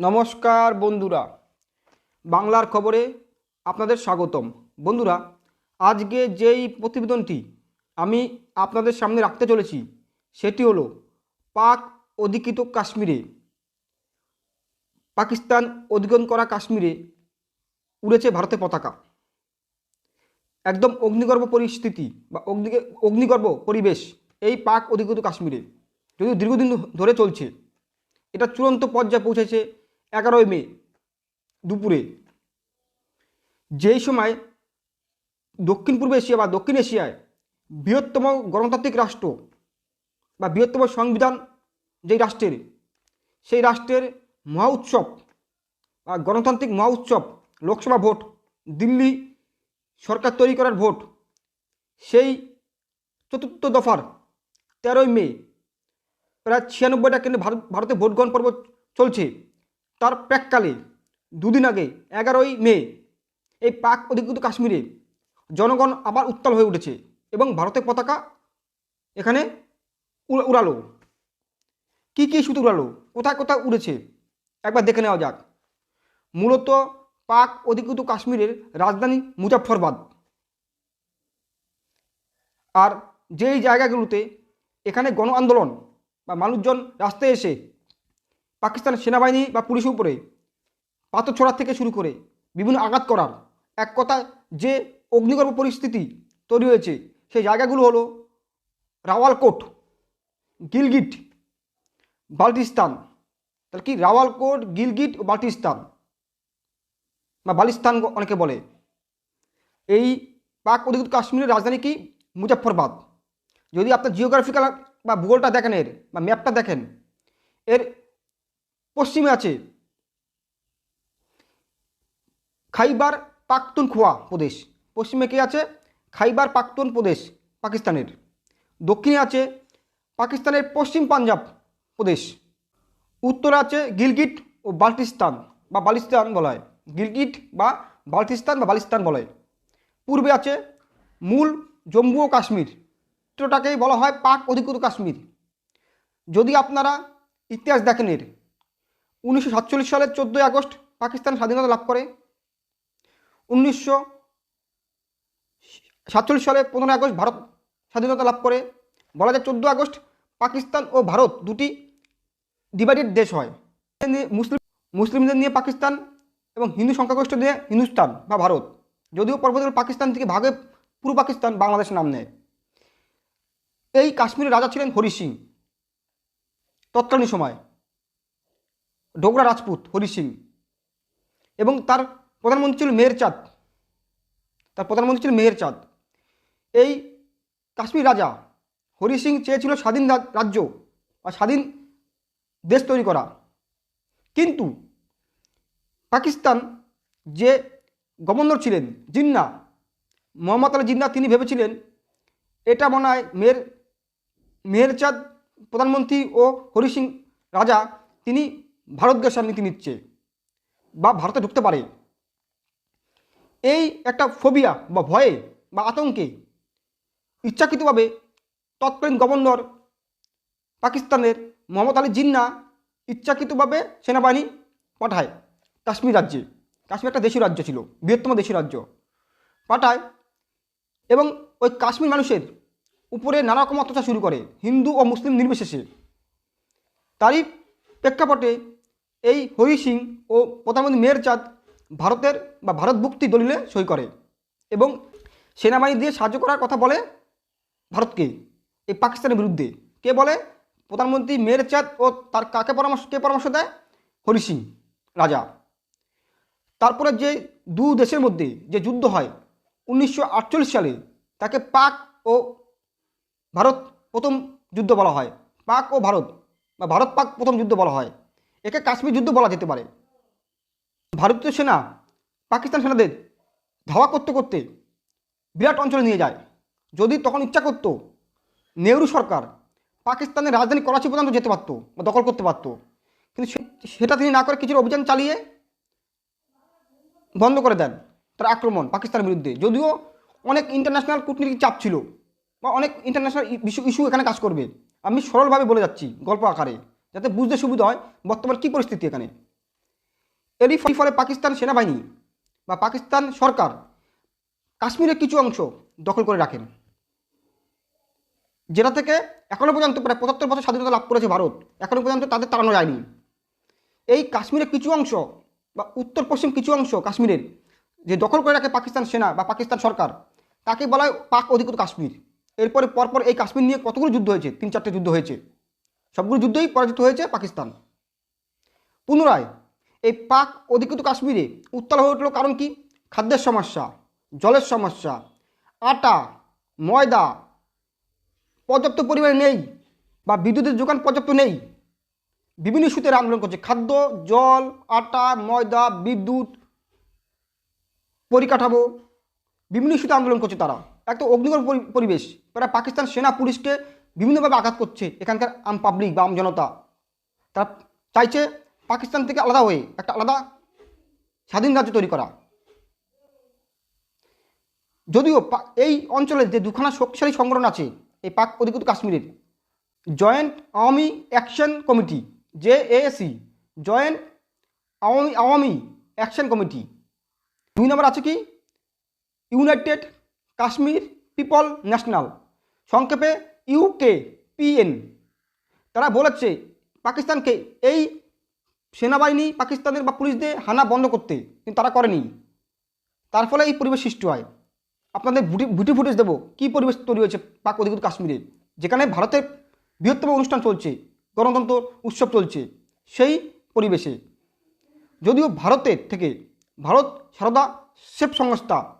নমস্কার বন্ধুরা। বাংলার খবরে আপনাদের স্বাগতম। বন্ধুরা, আজকে যেই প্রতিবেদনটি আমি আপনাদের সামনে রাখতে চলেছি, সেটি হলো পাক অধিকৃত কাশ্মীরে, পাকিস্তান অধিগ্রহণ করা কাশ্মীরে উড়েছে ভারতের পতাকা। একদম অগ্নিগর্ভ পরিস্থিতি বা অগ্নি অগ্নিগর্ভ পরিবেশ এই পাক অধিকৃত কাশ্মীরে, যদিও দীর্ঘদিন ধরে চলছে। এটা চূড়ান্ত পর্যায়ে পৌঁছেছে এগারোই মে, দুপুরে। যেই সময় দক্ষিণ পূর্ব এশিয়া বা দক্ষিণ এশিয়ায় বৃহত্তম গণতান্ত্রিক রাষ্ট্র বা বৃহত্তম সংবিধান যেই রাষ্ট্রের, সেই রাষ্ট্রের মহা উৎসব বা গণতান্ত্রিক মহা উৎসব, লোকসভা ভোট, দিল্লি সরকার তৈরি করার ভোট, সেই চতুর্থ দফার তেরোই মে, প্রায় ছিয়ানব্বইটা কেন্দ্রে ভারত ভোট গ্রহণ পর্ব চলছে। তার প্রাককালে দুদিন আগে, এগারোই মে, এই পাক অধিকৃত কাশ্মীরে জনগণ আবার উত্তাল হয়ে উঠেছে এবং ভারতের পতাকা এখানে উড়ালো। কী কী সুতো উড়ালো? কোথায় কোথায় উড়েছে? একবার দেখে নেওয়া যাক। মূলত পাক অধিকৃত কাশ্মীরের রাজধানী মুজাফরবাদ আর যেই জায়গাগুলোতে এখানে গণ আন্দোলন বা মানুষজন রাস্তায় এসে পাকিস্তান সেনাবাহিনী বা পুলিশের উপরে পাথর ছোড়া থেকে শুরু করে বিভিন্ন আঘাত করার এক কথায় যে অগ্নিগর্ভ পরিস্থিতি তৈরি হয়েছে, সেই জায়গাগুলো হলো রাওয়ালকোট, গিলগিট, বাল্টিস্তান। তাহলে কি রাওয়ালকোট, গিলগিট ও বাল্টিস্তান? বা বালিস্তান অনেকে বলে। এই পাক অধিকৃত কাশ্মীরের রাজধানী কি? মুজাফরবাদ যদি আপনার জিওগ্রাফিক্যাল বা ভূগোলটা দেখেন এর বা ম্যাপটা দেখেন, এর পশ্চিমে আছে। খাইবার পাখতুনখোয়া প্রদেশ। পশ্চিমে কে আছে? খাইবার পাখতুন প্রদেশ, পাকিস্তানের। দক্ষিণে আছে পাকিস্তানের পশ্চিম পাঞ্জাব প্রদেশ। উত্তরে আছে গিলগিট ও বাল্টিস্তান বা বালিস্তান বলা হয়। গিলগিট বা বাল্টিস্তান বা বালিস্তান বলা হয়। পূর্বে আছে মূল জম্মু ও কাশ্মীর। চিত্রটাকেই বলা হয় পাক অধিকৃত কাশ্মীর। যদি আপনারা ইতিহাস দেখেন এর উনিশশো সাতচল্লিশ সালের চোদ্দোই আগস্ট পাকিস্তান স্বাধীনতা লাভ করে। উনিশশো সাতচল্লিশ সালে পনেরোই আগস্ট ভারত স্বাধীনতা লাভ করে। বলা যায় চোদ্দ আগস্ট পাকিস্তান ও ভারত দুটি ডিভাইডেড দেশ হয়। মুসলিম, মুসলিমদের নিয়ে পাকিস্তান এবং হিন্দু সংখ্যাগরিষ্ঠ নিয়ে হিন্দুস্তান বা ভারত। যদিও পরবর্তীকালে পাকিস্তান থেকে ভাগে পূর্ব পাকিস্তান বাংলাদেশ নাম নেয়। এই কাশ্মীরের রাজা ছিলেন হরি সিং তৎকালীন সময়। ডোগরা রাজপুত, হরি সিং। এবং তার প্রধানমন্ত্রী ছিল মেহের চাঁদ। তার প্রধানমন্ত্রী ছিল মেহের চাঁদ। এই কাশ্মীর রাজা হরি সিং চেয়েছিল স্বাধীন রাজ্য বা স্বাধীন দেশ তৈরি করা। কিন্তু পাকিস্তান যে গভর্নর ছিলেন, জিন্না, মোহাম্মদ আলী জিন্না, তিনি ভেবেছিলেন এটা মনে হয় মেয়ের মেহেরচাঁদ প্রধানমন্ত্রী ও হরি সিং রাজা, তিনি ভারত গ্রাসার নীতি নিচ্ছে বা ভারতে ঢুকতে পারে। এই একটা ফোবিয়া বা ভয়ে বা আতঙ্কে ইচ্ছাকৃতভাবে তৎকালীন গভর্নর পাকিস্তানের মোহাম্মদ আলী জিন্না ইচ্ছাকৃতভাবে সেনাবাহিনী পাঠায় কাশ্মীর রাজ্যে। কাশ্মীর একটা দেশীয় রাজ্য ছিল, বৃহত্তম দেশীয় রাজ্য। পাঠায় এবং ওই কাশ্মীর মানুষের উপরে নানা রকম অত্যাচার শুরু করে, হিন্দু ও মুসলিম নির্বিশেষে। তারই প্রেক্ষাপটে এই হরি সিং ও প্রধানমন্ত্রী মেয়ের চাঁদ ভারতের বা ভারত মুক্তি দলিলে সই করে এবং সেনাবাহিনী দিয়ে সাহায্য করার কথা বলে ভারতকে, এই পাকিস্তানের বিরুদ্ধে। কে বলে? প্রধানমন্ত্রী মেয়ের চাঁদ ও তার কাকে পরামর্শ কে পরামর্শ দেয়? হরি সিং, রাজা। তারপরে যে দু দেশের মধ্যে যে যুদ্ধ হয়, উনিশশো আটচল্লিশ সালে তাকে পাক ও ভারত প্রথম যুদ্ধ বলা হয়। পাক ও ভারত বা ভারত পাক প্রথম যুদ্ধ বলা হয়। একে কাশ্মীর যুদ্ধ বলা যেতে পারে। ভারতীয় সেনা, পাকিস্তান সেনাদের ধাওয়া করতে করতে বিরাট অঞ্চলে নিয়ে যায়। যদি তখন ইচ্ছা করতো, নেহরু সরকার পাকিস্তানের রাজধানী করাচি পর্যন্ত যেতে পারতো বা দখল করতে পারতো। কিন্তু সেটা তিনি না করে কিছুর অভিযান চালিয়ে বন্ধ করে দেন তার আক্রমণ পাকিস্তানের বিরুদ্ধে। যদিও অনেক ইন্টারন্যাশনাল কূটনীতিক চাপ ছিল বা অনেক ইন্টারন্যাশনাল ইস্যু এখানে কাজ করবে। আমি সরলভাবে বলে যাচ্ছি গল্প আকারে। যাতে বুঝতে সুবিধা হয় বর্তমান কী পরিস্থিতি এখানে। এরই ফলে পাকিস্তান সেনাবাহিনী বা পাকিস্তান সরকার কাশ্মীরের কিছু অংশ দখল করে রাখেন। যেটা থেকে এখনও পর্যন্ত প্রায় পঁচাত্তর বছর স্বাধীনতা লাভ করেছে ভারত। এখনও পর্যন্ত তাদের তাড়ানো যায়নি। এই কাশ্মীরের কিছু অংশ বা উত্তর পশ্চিম কিছু অংশ কাশ্মীরের যে দখল করে রাখে পাকিস্তান সেনা বা পাকিস্তান সরকার, তাকে বলা হয় পাক অধিকৃত কাশ্মীর। এরপরে পরপর এই কাশ্মীর নিয়ে কতগুলো যুদ্ধ হয়েছে? তিন চারটে যুদ্ধ হয়েছে। সবগুলো যুদ্ধই পরাজিত হয়েছে পাকিস্তান। পুনরায় এই পাক অধিকৃত কাশ্মীরে উত্তাল হয়ে উঠল কারণ কি? খাদ্যের সমস্যা, জলের সমস্যা, আটা, ময়দা, পর্যাপ্ত পরিমাণে নেই বা বিদ্যুতের যোগান পর্যাপ্ত নেই। বিভিন্ন ইস্যুতে আন্দোলন করছে। খাদ্য, জল, আটা, ময়দা, বিদ্যুৎ পরিকাঠামো, বিভিন্ন ইস্যুতে আন্দোলন করছে তারা। একটা অগ্নিকর পরি- পরিবেশ। তারা পাকিস্তান সেনা, পুলিশকে বিভিন্নভাবে আঘাত করছে এখানকার আম পাবলিক বা আম জনতা। তারা চাইছে পাকিস্তান থেকে আলাদা হয়ে একটা আলাদা স্বাধীন রাজ্য তৈরি করা। যদিও এই অঞ্চলে যে দুখানা শক্তিশালী সংগঠন আছে, এই পাক অধিকৃত কাশ্মীরের, joint Awami action committee, J AAC joint Awami Awami action committee. দুই নম্বর আছে কি? United Kashmir people national. সংক্ষেপে ইউকে পিএন তারা বলেছে, পাকিস্তানকে এই সেনাবাহিনী পাকিস্তানের বা পুলিশদের হানা বন্ধ করতে কিন্তু তারা করেনি। তার ফলে এই পরিবেশ সৃষ্টি হয়। আপনাদের বুটি ফুটেজ দেবো। কী পরিবেশ তৈরি হয়েছে পাক অধিকৃত কাশ্মীরে? যেখানে ভারতের বৃহত্তম অনুষ্ঠান চলছে, গণতন্ত্র উৎসব চলছে সেই পরিবেশে। যদিও ভারতের থেকে ভারত সারদা সেফ সংস্থা,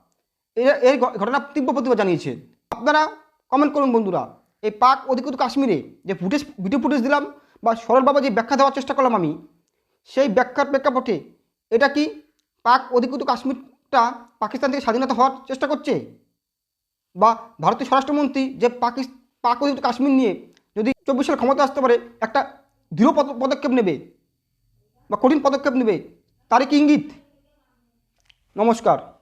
এর ঘটনা তীব্র প্রতিবাদ জানিয়েছে। আপনারা কমেন্ট করুন বন্ধুরা। এই পাক অধিকৃত কাশ্মীরে যে ফুটেজ ভিডিও ফুটেজ দিলাম বা সরলভাবে যে ব্যাখ্যা দেওয়ার চেষ্টা করলাম আমি, সেই ব্যাখ্যার প্রেক্ষাপটে এটা কি পাক অধিকৃত কাশ্মীরটা পাকিস্তান থেকে স্বাধীনতা হওয়ার চেষ্টা করছে? বা ভারতীয় স্বরাষ্ট্রমন্ত্রী যে পাকিস, পাক অধিকৃত কাশ্মীর নিয়ে যদি চব্বিশ সালে ক্ষমতা আসতে পারে, একটা দৃঢ় পদ- পদক্ষেপ নেবে বা কঠিন পদক্ষেপ নেবে, তারই কি ইঙ্গিত? নমস্কার।